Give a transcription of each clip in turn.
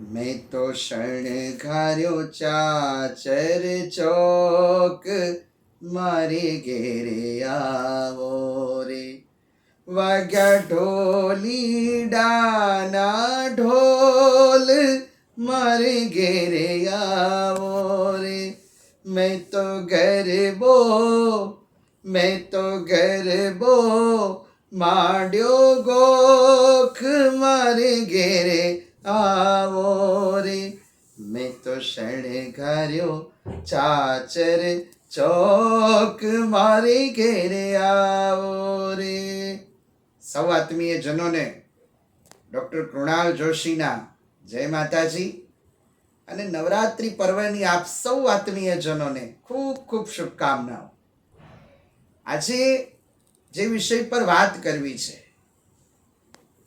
મેં તો શણગાર્યો ચાચર ચોક, મારી ઘેરે આવો રે. વાગ્યા ઢોલી ડાના ઢોલ, મારી ઘેરે આવો રે. મેં તો ગરબો, મેં તો ગરબો, માંડ્યો ગોખ, મારે ઘેરે આવો રે. મેં તો શણગાર્યો ચાચર ચોક મારી ઘેરે આવો રે. સૌ આત્મીય જનોને, ડૉક્ટર કૃણાલ જોશીના જય માતાજી. અને નવરાત્રિ પર્વની આપ સૌ આત્મીય જનોને ખૂબ ખૂબ શુભકામનાઓ. આજે જે વિષય પર વાત કરવી છે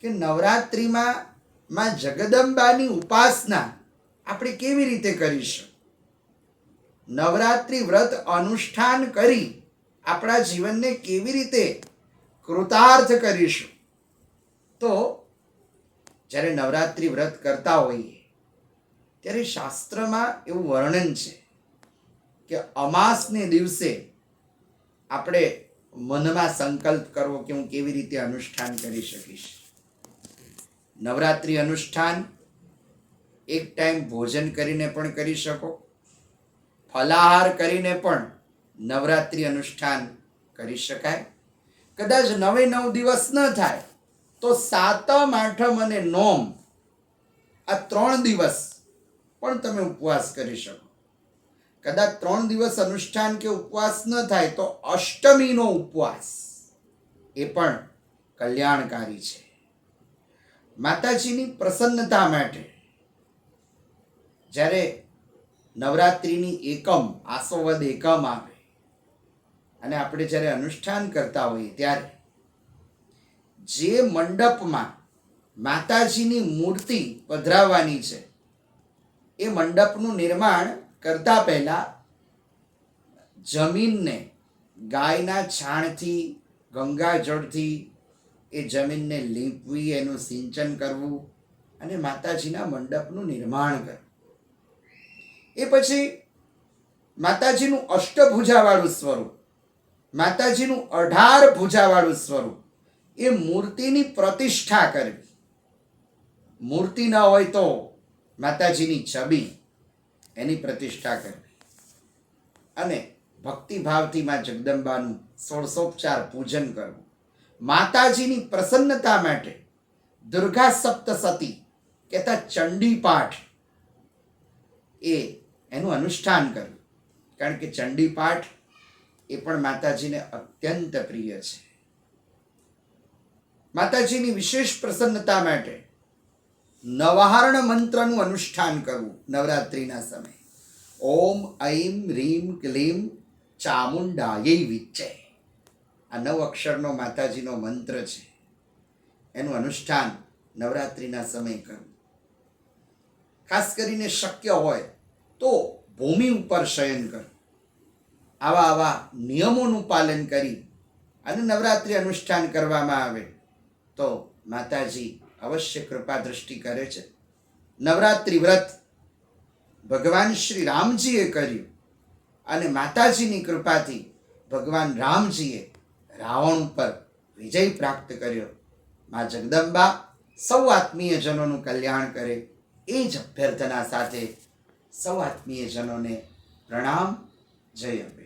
કે નવરાત્રિમાં માં જગદંબાની ઉપાસના આપણે કેવી રીતે કરીશું? નવરાત્રિ વ્રત અનુષ્ઠાન કરી આપણા જીવનને કેવી રીતે કૃતાર્થ કરીશું? તો જ્યારે નવરાત્રિ વ્રત કરતા હોઈએ, ત્યારે શાસ્ત્રમાં એવું વર્ણન છે કે અમાસને દિવસે આપણે મનમાં સંકલ્પ કરવો કે હું કેવી રીતે અનુષ્ઠાન કરી શકીશ. નવરાત્રિ અનુષ્ઠાન, એક ટાઈમ ભોજન કરીને પણ કરી શકો. ફલાહાર કરીને પણ નવરાત્રિ અનુષ્ઠાન કરી શકાય. કદાચ નવે નવ દિવસ ન થાય, તો સાતમ, આઠમ અને નોમ આ ત્રણ દિવસ પણ તમે ઉપવાસ કરી શકો. કદાચ ત્રણ દિવસ અનુષ્ઠાન કે ઉપવાસ ન થાય, તો અષ્ટમીનો ઉપવાસ એ પણ કલ્યાણકારી છે. માતાજીની પ્રસન્નતા માટે જ્યારે નવરાત્રિની એકમ, આસોવદ એકમ આવે અને આપણે જ્યારે અનુષ્ઠાન કરતા હોઈએ ત્યારે જે મંડપમાં માતાજીની મૂર્તિ પધરાવવાની છે, એ મંડપનું નિર્માણ કરતા પહેલાં જમીનને ગાયના છાણથી, ગંગાજળથી એ જમીનને લીંપવી, એનું સિંચન કરવું અને માતાજીના મંડપનું નિર્માણ કરવું. એ પછી માતાજીનું અષ્ટભુજાવાળું સ્વરૂપ, માતાજીનું અઢાર ભુજાવાળું સ્વરૂપ, એ મૂર્તિની પ્રતિષ્ઠા કરવી. મૂર્તિ ન હોય તો માતાજીની છબી એની પ્રતિષ્ઠા કરવી. અને ભક્તિભાવથી માં જગદંબાનું સોળસોપચાર પૂજન કરવું. માતાજીની પ્રસન્નતા માટે દુર્ગા સપ્તસતી કહેતા ચંડી પાઠ એ એનું અનુષ્ઠાન કર્યું. કારણ કે ચંડી પાઠ એ પણ માતાજીને અત્યંત પ્રિય છે. માતાજીની વિશેષ પ્રસન્નતા માટે નવાહરણ મંત્રનું અનુષ્ઠાન કરવું નવરાત્રિના સમયે. ઓમ, ઐમ, રીમ, ક્લીમ, ચામુંડાય વિચ્ચે આ નવ અક્ષરનો માતાજીનો મંત્ર છે. એનું અનુષ્ઠાન નવરાત્રિના સમયે કરવું. ખાસ કરીને શક્ય હોય તો ભૂમિ ઉપર શયન કરવું. આવા આવા નિયમોનું પાલન કરી અને નવરાત્રિ અનુષ્ઠાન કરવામાં આવે તો માતાજી અવશ્ય કૃપા દૃષ્ટિ કરે છે. નવરાત્રિ વ્રત ભગવાન શ્રી રામજીએ કર્યું અને માતાજીની કૃપાથી ભગવાન રામજીએ રાવણ ઉપર વિજય પ્રાપ્ત કર્યો. મા જગદંબા સૌ આત્મીયજનોનું કલ્યાણ કરે, એ જ અભ્યર્થના સાથે સૌ આત્મીયજનોને પ્રણામ, જય અંબે.